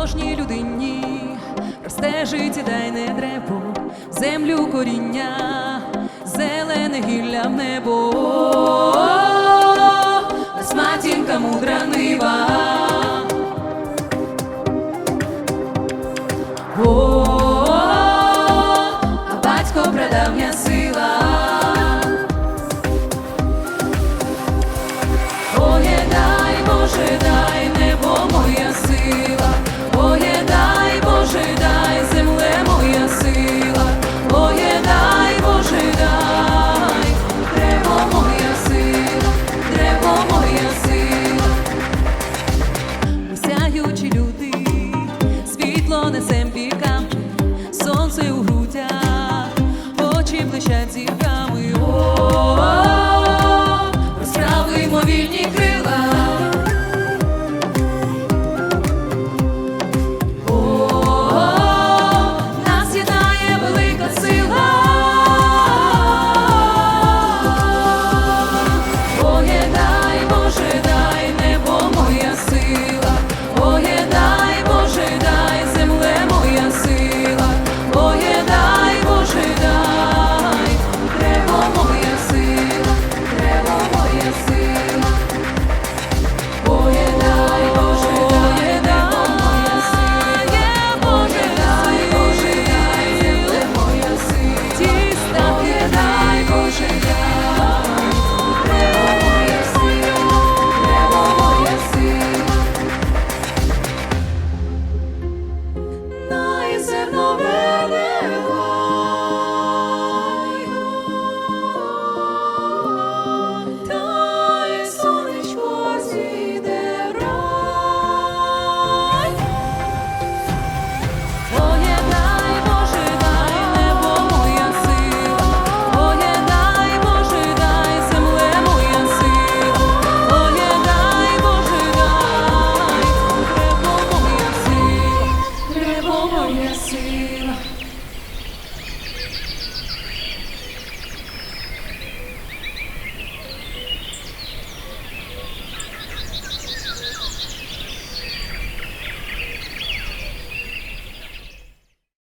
кожній людині росте життєдайне древо, землю коріння, зелене гілля в небо, Нас матінка мудра нива. О, а батько прадавня сила. Оглядай Боже,